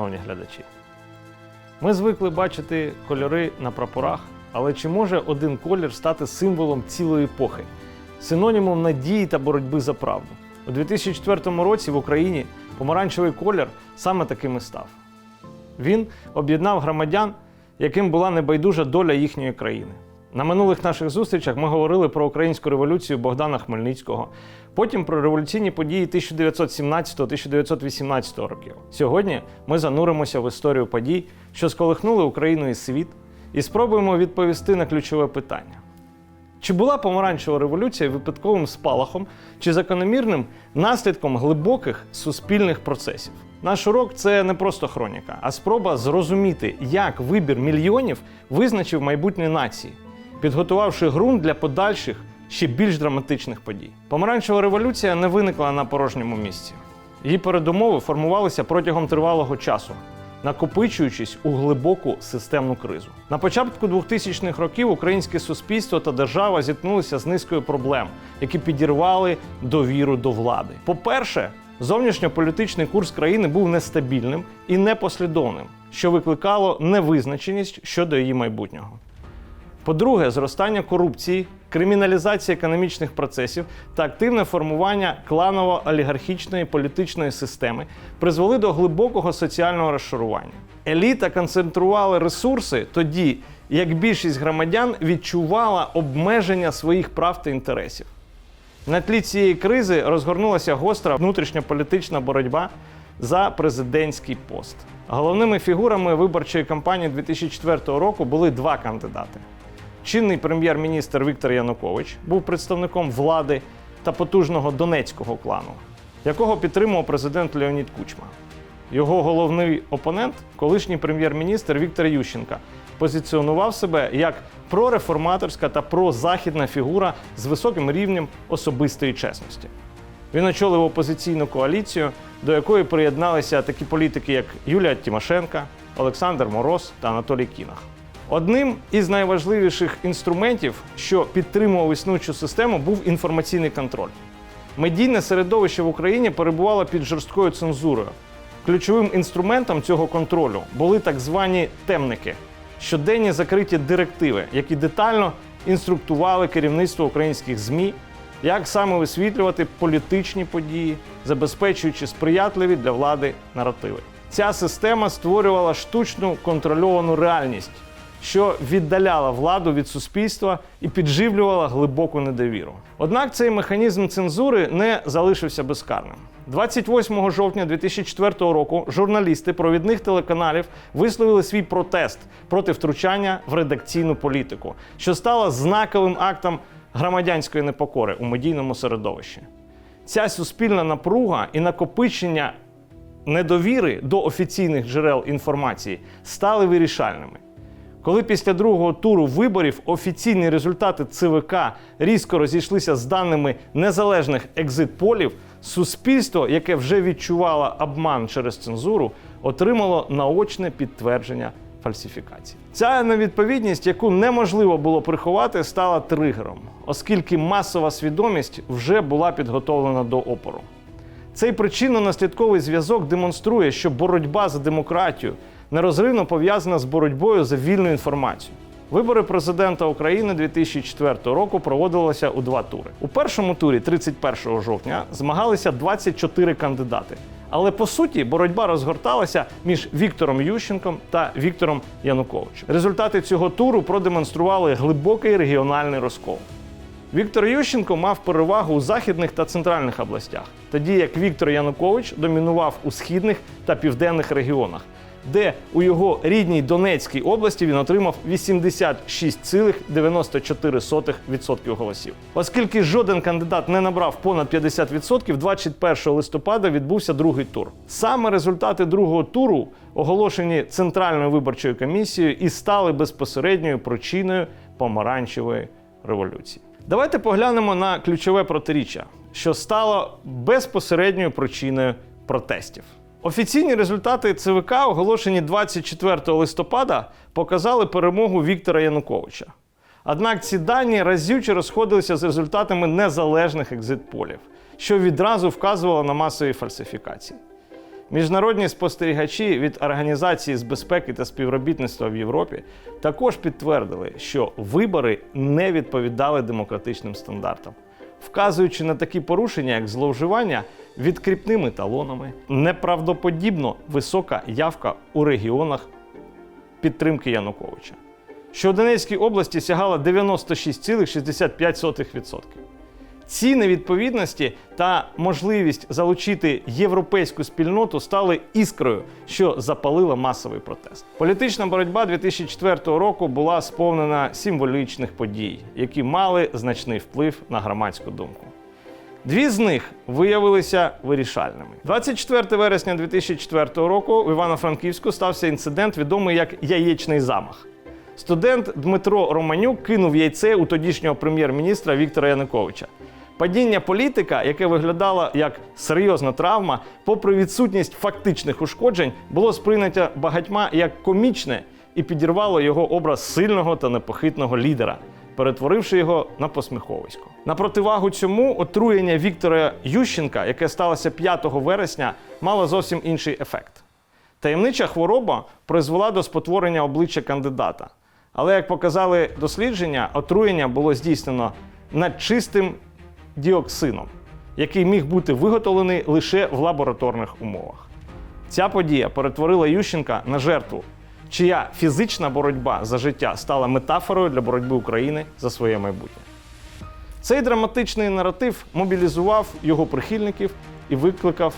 шановні глядачі. Ми звикли бачити кольори на прапорах, але чи може один колір стати символом цілої епохи, синонімом надії та боротьби за правду? У 2004 році в Україні помаранчевий колір саме таким і став. Він об'єднав громадян, яким була небайдужа доля їхньої країни. На минулих наших зустрічах ми говорили про українську революцію Богдана Хмельницького, потім про революційні події 1917-1918 років. Сьогодні ми зануримося в історію подій, що сколихнули Україну і світ, і спробуємо відповісти на ключове питання. Чи була помаранчева революція випадковим спалахом чи закономірним наслідком глибоких суспільних процесів? Наш урок це не просто хроніка, а спроба зрозуміти, як вибір мільйонів визначив майбутнє нації, підготувавши ґрунт для подальших ще більш драматичних подій. Помаранчева революція не виникла на порожньому місці. Її передумови формувалися протягом тривалого часу, накопичуючись у глибоку системну кризу. На початку 2000-х років українське суспільство та держава зіткнулися з низкою проблем, які підірвали довіру до влади. По-перше, зовнішньополітичний курс країни був нестабільним і непослідовним, що викликало невизначеність щодо її майбутнього. По-друге, зростання корупції, криміналізація економічних процесів та активне формування кланово-олігархічної політичної системи призвели до глибокого соціального розшарування. Еліта концентрувала ресурси тоді, як більшість громадян відчувала обмеження своїх прав та інтересів. На тлі цієї кризи розгорнулася гостра внутрішньополітична боротьба за президентський пост. Головними фігурами виборчої кампанії 2004 року були два кандидати. Чинний прем'єр-міністр Віктор Янукович був представником влади та потужного донецького клану, якого підтримував президент Леонід Кучма. Його головний опонент, колишній прем'єр-міністр Віктор Ющенка, позиціонував себе як прореформаторська та прозахідна фігура з високим рівнем особистої чесності. Він очолив опозиційну коаліцію, до якої приєдналися такі політики, як Юлія Тимошенка, Олександр Мороз та Анатолій Кінах. Одним із найважливіших інструментів, що підтримував існуючу систему, був інформаційний контроль. Медійне середовище в Україні перебувало під жорсткою цензурою. Ключовим інструментом цього контролю були так звані темники щоденні закриті директиви, які детально інструктували керівництво українських ЗМІ, як саме висвітлювати політичні події, забезпечуючи сприятливі для влади наративи. Ця система створювала штучну контрольовану реальність, що віддаляла владу від суспільства і підживлювала глибоку недовіру. Однак цей механізм цензури не залишився безкарним. 28 жовтня 2004 року журналісти провідних телеканалів висловили свій протест проти втручання в редакційну політику, що стало знаковим актом громадянської непокори у медійному середовищі. Ця суспільна напруга і накопичення недовіри до офіційних джерел інформації стали вирішальними. Коли після другого туру виборів офіційні результати ЦВК різко розійшлися з даними незалежних екзит-полів, суспільство, яке вже відчувало обман через цензуру, отримало наочне підтвердження фальсифікації. Ця невідповідність, яку неможливо було приховати, стала тригером, оскільки масова свідомість вже була підготовлена до опору. Цей причинно-наслідковий зв'язок демонструє, що боротьба за демократію нерозривно пов'язана з боротьбою за вільну інформацію. Вибори президента України 2004 року проводилися у два тури. У першому турі, 31 жовтня, змагалися 24 кандидати. Але по суті боротьба розгорталася між Віктором Ющенком та Віктором Януковичем. Результати цього туру продемонстрували глибокий регіональний розкол. Віктор Ющенко мав перевагу у західних та центральних областях, тоді як Віктор Янукович домінував у східних та південних регіонах, де у його рідній Донецькій області він отримав 86,94% голосів. Оскільки жоден кандидат не набрав понад 50%, 21 листопада відбувся другий тур. Саме результати другого туру, оголошені Центральною виборчою комісією, і стали безпосередньою причиною помаранчевої революції. Давайте поглянемо на ключове протиріччя, що стало безпосередньою причиною протестів. Офіційні результати ЦВК, оголошені 24 листопада, показали перемогу Віктора Януковича. Однак ці дані разюче розходилися з результатами незалежних екзит-полів, що відразу вказувало на масові фальсифікації. Міжнародні спостерігачі від Організації з безпеки та співробітництва в Європі також підтвердили, що вибори не відповідали демократичним стандартам, вказуючи на такі порушення, як зловживання відкріпними талонами, неправдоподібно висока явка у регіонах підтримки Януковича, що в Донецькій області сягала 96,65%. Ці невідповідності та можливість залучити європейську спільноту стали іскрою, що запалила масовий протест. Політична боротьба 2004 року була сповнена символічних подій, які мали значний вплив на громадську думку. Дві з них виявилися вирішальними. 24 вересня 2004 року в Івано-Франківську стався інцидент, відомий як яєчний замах. Студент Дмитро Романюк кинув яйце у тодішнього прем'єр-міністра Віктора Януковича. Падіння політика, яке виглядало як серйозна травма, попри відсутність фактичних ушкоджень, було сприйнято багатьма як комічне і підірвало його образ сильного та непохитного лідера, перетворивши його на посміховисько. На противагу цьому отруєння Віктора Ющенка, яке сталося 5 вересня, мало зовсім інший ефект. Таємнича хвороба призвела до спотворення обличчя кандидата. Але як показали дослідження, отруєння було здійснено над чистим діоксином, який міг бути виготовлений лише в лабораторних умовах. Ця подія перетворила Ющенка на жертву, чия фізична боротьба за життя стала метафорою для боротьби України за своє майбутнє. Цей драматичний наратив мобілізував його прихильників і викликав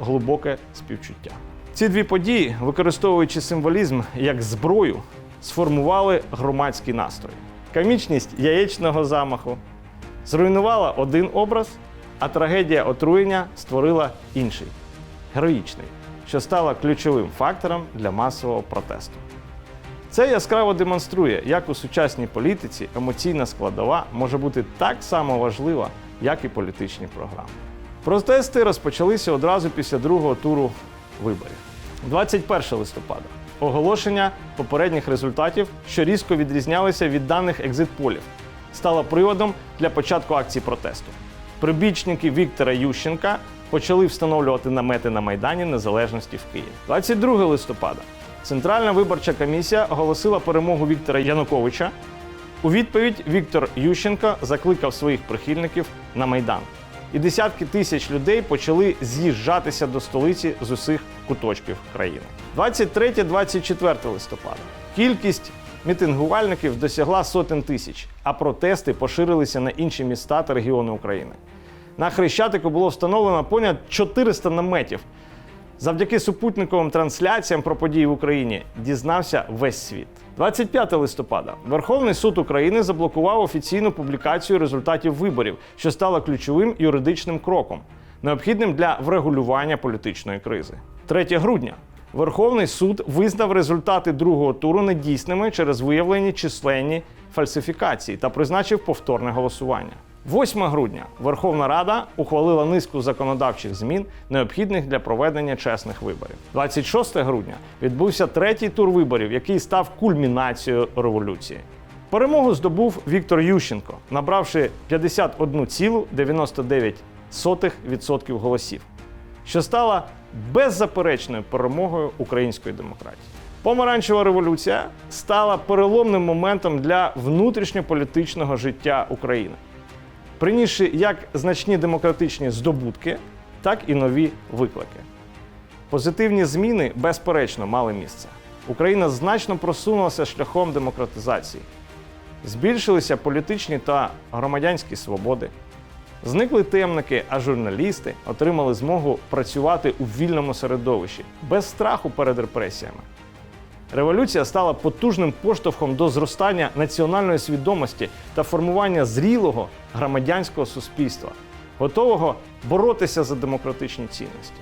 глибоке співчуття. Ці дві події, використовуючи символізм як зброю, сформували громадський настрой. Комічність яєчного замаху зруйнувала один образ, а трагедія отруєння створила інший героїчний, що стало ключовим фактором для масового протесту. Це яскраво демонструє, як у сучасній політиці емоційна складова може бути так само важлива, як і політичні програми. Протести розпочалися одразу після другого туру виборів. 21 листопада оголошення попередніх результатів, що різко відрізнялися від даних екзитполів, стало приводом для початку акції протесту. Прибічники Віктора Ющенка почали встановлювати намети на Майдані Незалежності в Києві. 22 листопада Центральна виборча комісія оголосила перемогу Віктора Януковича. У відповідь Віктор Ющенко закликав своїх прихильників на Майдан. І десятки тисяч людей почали з'їжджатися до столиці з усіх куточків країни. 23-24 листопада кількість мітингувальників досягла сотень тисяч, а протести поширилися на інші міста та регіони України. На Хрещатику було встановлено понад 400 наметів. Завдяки супутниковим трансляціям про події в Україні дізнався весь світ. 25 листопада Верховний суд України заблокував офіційну публікацію результатів виборів, що стало ключовим юридичним кроком, необхідним для врегулювання політичної кризи. 3 грудня Верховний суд визнав результати другого туру недійсними через виявлені численні фальсифікації та призначив повторне голосування. 8 грудня Верховна Рада ухвалила низку законодавчих змін, необхідних для проведення чесних виборів. 26 грудня відбувся третій тур виборів, який став кульмінацією революції. Перемогу здобув Віктор Ющенко, набравши 51,99% голосів, що стала беззаперечною перемогою української демократії. Помаранчева революція стала переломним моментом для внутрішньополітичного життя України принісши як значні демократичні здобутки, так і нові виклики. Позитивні зміни, безперечно, мали місце. Україна значно просунулася шляхом демократизації, збільшилися політичні та громадянські свободи, зникли темники, а журналісти отримали змогу працювати у вільному середовищі без страху перед репресіями. Революція стала потужним поштовхом до зростання національної свідомості та формування зрілого громадянського суспільства, готового боротися за демократичні цінності.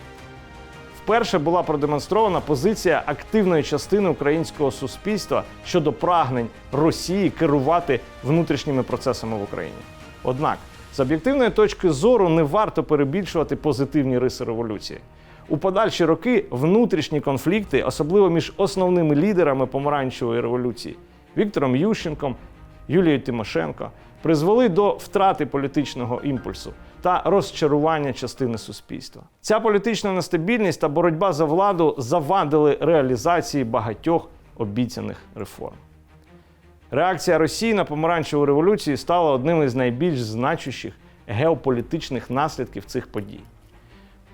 Вперше була продемонстрована позиція активної частини українського суспільства щодо прагнень Росії керувати внутрішніми процесами в Україні. Однак, з об'єктивної точки зору не варто перебільшувати позитивні риси революції. У подальші роки внутрішні конфлікти, особливо між основними лідерами помаранчевої революції Віктором Ющенком Юлією Тимошенко призвели до втрати політичного імпульсу та розчарування частини суспільства. Ця політична нестабільність та боротьба за владу завадили реалізації багатьох обіцяних реформ. Реакція Росії на помаранчеву революцію стала одним із найбільш значущих геополітичних наслідків цих подій.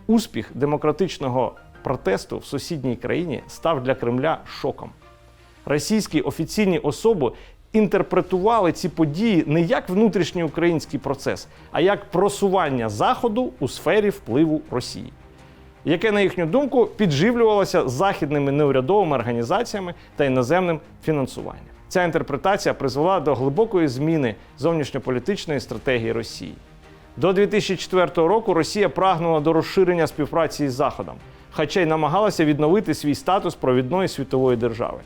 Успіх демократичного протесту в сусідній країні став для Кремля шоком. Російські офіційні особи інтерпретували ці події не як внутрішній український процес, а як просування Заходу у сфері впливу Росії, яке, на їхню думку, підживлювалося західними неурядовими організаціями та іноземним фінансуванням. Ця інтерпретація призвела до глибокої зміни зовнішньополітичної стратегії Росії. До 2004 року Росія прагнула до розширення співпраці із Заходом, хоча й намагалася відновити свій статус провідної світової держави.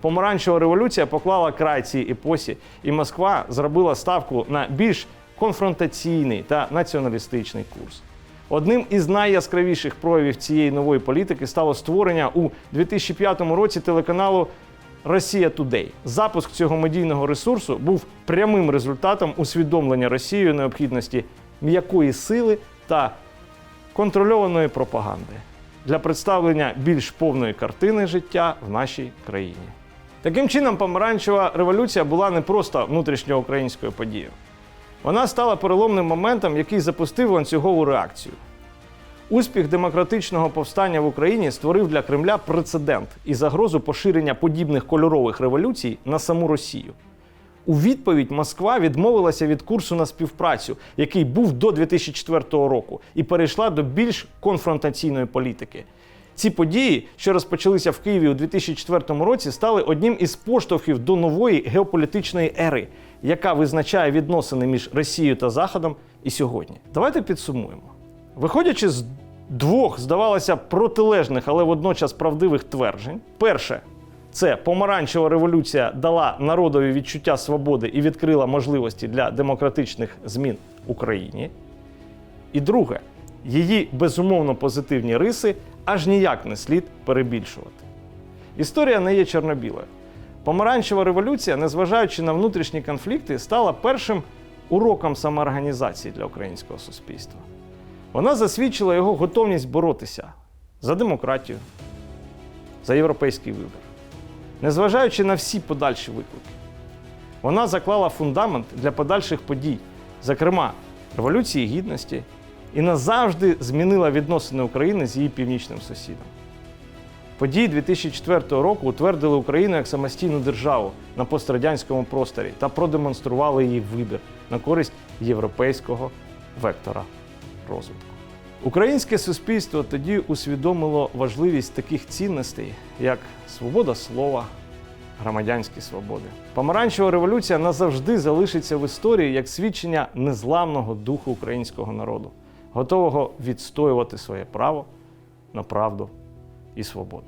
Помаранчева революція поклала край цій епосі, і Москва зробила ставку на більш конфронтаційний та націоналістичний курс. Одним із найяскравіших проявів цієї нової політики стало створення у 2005 році телеканалу Росія Тудей. Запуск цього медійного ресурсу був прямим результатом усвідомлення Росією необхідності м'якої сили та контрольованої пропаганди для представлення більш повної картини життя в нашій країні. Таким чином, помаранчева революція була не просто внутрішньоукраїнською подією. Вона стала переломним моментом, який запустив ланцюгову реакцію. Успіх демократичного повстання в Україні створив для Кремля прецедент і загрозу поширення подібних кольорових революцій на саму Росію. У відповідь Москва відмовилася від курсу на співпрацю, який був до 2004 року, і перейшла до більш конфронтаційної політики. Ці події, що розпочалися в Києві у 2004 році, стали одним із поштовхів до нової геополітичної ери, яка визначає відносини між Росією та Заходом і сьогодні. Давайте підсумуємо. Виходячи з двох, здавалося, протилежних, але водночас правдивих тверджень, перше, це помаранчева революція дала народові відчуття свободи і відкрила можливості для демократичних змін в Україні. І друге, її безумовно позитивні риси аж ніяк не слід перебільшувати. Історія не є чорно-білою. Помаранчева революція, незважаючи на внутрішні конфлікти, стала першим уроком самоорганізації для українського суспільства. Вона засвідчила його готовність боротися за демократію, за європейський вибір, незважаючи на всі подальші виклики. Вона заклала фундамент для подальших подій, зокрема Революції Гідності, і назавжди змінила відносини України з її північним сусідом. Події 2004 року утвердили Україну як самостійну державу на пострадянському просторі та продемонстрували її вибір на користь європейського вектора розвитку. Українське суспільство тоді усвідомило важливість таких цінностей, як свобода слова, громадянські свободи. Помаранчева революція назавжди залишиться в історії як свідчення незламного духу українського народу, готового відстоювати своє право на правду і свободу.